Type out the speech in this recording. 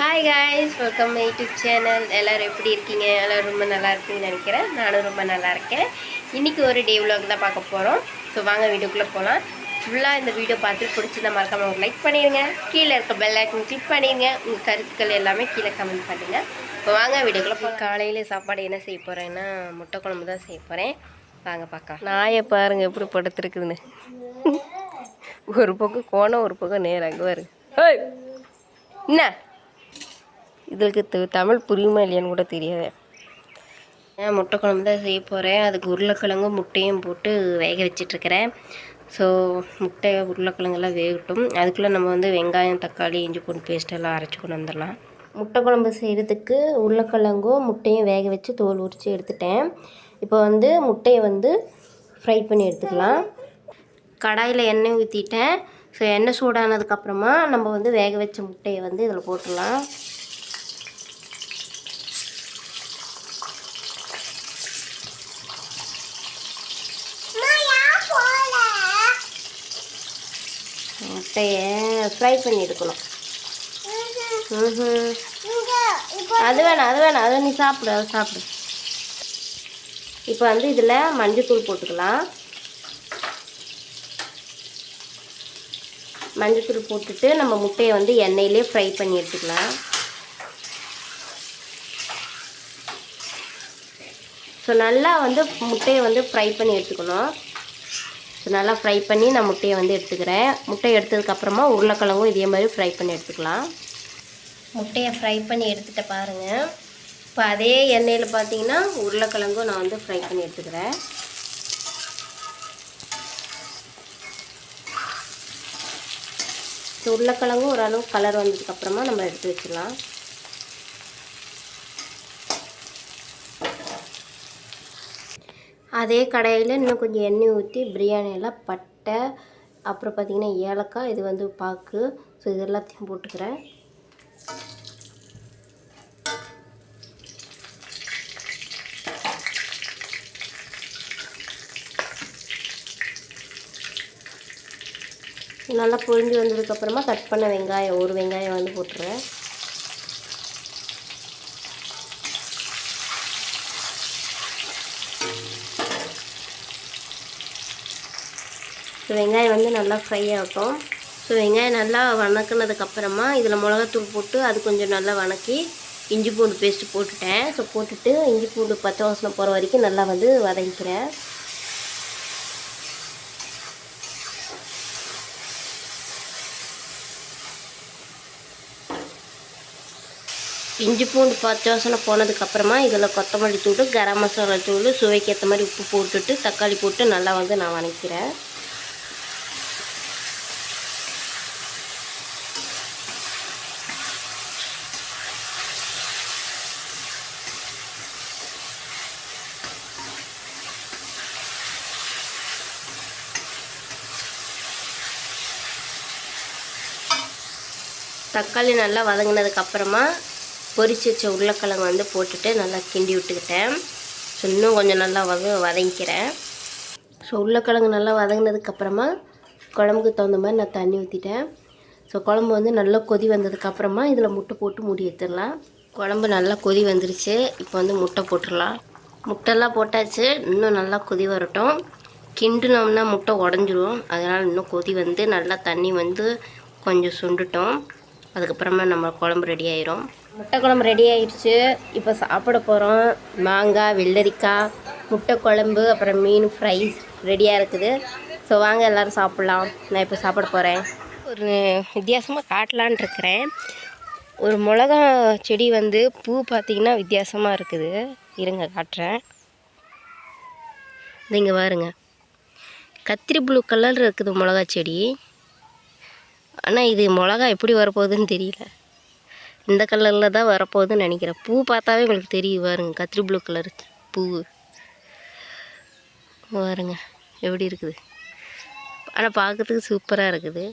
Hi guys welcome my YouTube channel எல்லோரும் எப்படி இருக்கீங்க? எல்லோரும் ரொம்ப நல்லா இருப்பீங்கன்னு நினைக்கிறேன். நானும் ரொம்ப நல்லா இருக்கேன். இன்றைக்கி ஒரு டே vlog தான் பார்க்க போகிறோம் ஸோ வாங்க வீடியோக்குள்ளே போகலாம் ஃபுல்லாக இந்த வீடியோ பார்த்து பிடிச்சிருந்தா மறக்காம ஒரு லைக் பண்ணிடுங்க கீழே இருக்க பெல் ஐக்கன் கிளிக் பண்ணிடுங்க உங்கள் கருத்துக்கள் எல்லாமே கீழே கமெண்ட் பண்ணுங்கள் இப்போ வாங்க வீடியோக்குள்ளே போகலாம் காலையில் சாப்பாடு என்ன செய்ய போகிறேன்னா முட்டை குழம்பு தான் செய்ய போகிறேன் வாங்க பார்க்கலாம். நாயை பாருங்க எப்படி படுத்துருக்குதுன்னு. ஒரு பக்கம் கோணம் ஒரு பக்கம் நேராக வரு ஏய் என்ன? இதுக்கு தமிழ் புரியுமா இல்லையான்னு கூட தெரியாது. நான் முட்டை குழம்பு தான் செய்ய போகிறேன் அதுக்கு உருளைக்கிழங்கும் முட்டையும் போட்டு வேக வச்சிட்ருக்கிறேன். ஸோ முட்டை உருளைக்கிழங்கெல்லாம் வேகட்டும். அதுக்குள்ளே நம்ம வந்து வெங்காயம் தக்காளி இஞ்சி பூண்டு பேஸ்ட் எல்லாம் அரைச்சி கொண்டு வந்துடலாம். முட்டை குழம்பு செய்கிறதுக்கு உருளைக்கிழங்கும் முட்டையும் வேக வச்சு தோல் உரித்து எடுத்துட்டேன். இப்போ வந்து முட்டையை வந்து ஃப்ரை பண்ணி எடுத்துக்கலாம். கடாயில் எண்ணெய் ஊற்றிட்டேன் ஸோ எண்ணெய் சூடானதுக்கப்புறமா நம்ம வந்து வேக வச்ச முட்டையை வந்து இதில் போட்டுடலாம். முட்டையை ஃப்ரை பண்ணி எடுக்கணும். அது வேணாம் அது வேணாம். அதை நீ சாப்பிடு அதை சாப்பிடு. இப்போ வந்து இதில் மஞ்சத்தூள் போட்டுக்கலாம். மஞ்சத்தூள் போட்டுட்டு நம்ம முட்டையை வந்து எண்ணெயிலே ஃப்ரை பண்ணி எடுத்துக்கலாம். ஸோ நல்லா வந்து முட்டையை வந்து ஃப்ரை பண்ணி எடுத்துக்கணும். ஸோ நல்லா ஃப்ரை பண்ணி நான் முட்டையை வந்து எடுத்துக்கிறேன். முட்டையை எடுத்ததுக்கப்புறமா உருளைக்கிழங்கும் இதே மாதிரி ஃப்ரை பண்ணி எடுத்துக்கலாம். முட்டையை ஃப்ரை பண்ணி எடுத்துகிட்ட பாருங்கள் இப்போ அதே எண்ணெயில் பார்த்தீங்கன்னா உருளைக்கிழங்கும் நான் வந்து ஃப்ரை பண்ணி எடுத்துக்கிறேன். உருளைக்கிழங்கும் ஓரளவு கலர் வந்ததுக்கப்புறமா நம்ம எடுத்து வச்சிடலாம். அதே கடையில் இன்னும் கொஞ்சம் எண்ணெய் ஊற்றி பிரியாணியெல்லாம் பட்டை அப்புறம் பார்த்திங்கன்னா ஏலக்காய் இது வந்து பாக்கு. ஸோ இது எல்லாத்தையும் போட்டுக்கிறேன். நல்லா பொரிஞ்சு வந்ததுக்கப்புறமா கட் பண்ண வெங்காயம் ஒரு வெங்காயம் வந்து போட்டுருவேன் ஸோ வெங்காயம் வந்து நல்லா ஃப்ரை ஆகட்டும். ஸோ வெங்காயம் நல்லா வணக்கினதுக்கப்புறமா இதில் மிளகாத்தூள் போட்டு அது கொஞ்சம் நல்லா வணக்கி இஞ்சி பூண்டு பேஸ்ட்டு போட்டுட்டேன். ஸோ போட்டுட்டு இஞ்சி பூண்டு பச்சை வாசனை போகிற வரைக்கும் நல்லா வந்து வதக்கிக்கிறேன். இஞ்சி பூண்டு பச்சை வாசனை போனதுக்கப்புறமா இதில் கொத்தமல்லி தூள் கரம் மசாலா தூள் சுவைக்கு ஏற்ற மாதிரி உப்பு போட்டுட்டு தக்காளி போட்டு நல்லா வந்து நான் வதக்கிறேன் தக்காளி நல்லா வதங்கினதுக்கப்புறமா பொரிச்சு வச்ச உருளைக்கிழங்கு வந்து போட்டுட்டு நல்லா கிண்டி விட்டுக்கிட்டேன். ஸோ இன்னும் கொஞ்சம் நல்லா வத வதங்கிக்கிறேன். ஸோ உருளைக்கிழங்கு நல்லா வதங்கினதுக்கப்புறமா குழம்புக்கு தகுந்த மாதிரி நான் தண்ணி ஊற்றிட்டேன் ஸோ குழம்பு வந்து நல்லா கொதி வந்ததுக்கப்புறமா இதில் முட்டை போட்டு மூடி எடுத்துடலாம் குழம்பு நல்லா கொதி வந்துருச்சு. இப்போ வந்து முட்டை போட்டுடலாம். முட்டைலாம் போட்டாச்சு. இன்னும் நல்லா கொதி வரட்டும். கிண்டுனோம்னா முட்டை உடஞ்சிரும். அதனால் இன்னும் கொதி வந்து நல்லா தண்ணி வந்து கொஞ்சம் சுண்டுட்டோம். அதுக்கப்புறமா நம்ம குழம்பு ரெடி ஆயிரும். முட்டை குழம்பு ரெடி ஆயிடுச்சு. இப்போ சாப்பிட போகிறோம் மாங்காய் வெள்ளரிக்காய் முட்டை குழம்பு அப்புறம் மீன் ஃப்ரை ரெடியாக இருக்குது. ஸோ வாங்க எல்லோரும் சாப்பிட்லாம். நான் இப்போ சாப்பிட போகிறேன் ஒரு வித்தியாசமாக காட்டலான் இருக்கிறேன். ஒரு மிளகா செடி வந்து பூ பார்த்திங்கன்னா வித்தியாசமாக இருக்குது. இருங்க காட்டுறேன். இங்கே பாருங்க. கத்திரி ப்ளூ கலர் இருக்குது மிளகா செடி. ஆனால் இது மிளகா எப்படி வரப்போகுதுன்னு தெரியல. இந்த கலரில் தான் வரப்போகுதுன்னு நினைக்கிறேன். பூ பார்த்தாவே உங்களுக்கு தெரியும். பாருங்க கத்திரி ப்ளூ கலர் பூ. பாருங்க எப்படி இருக்குது. ஆனால் பார்க்கறதுக்கு சூப்பராக இருக்குது.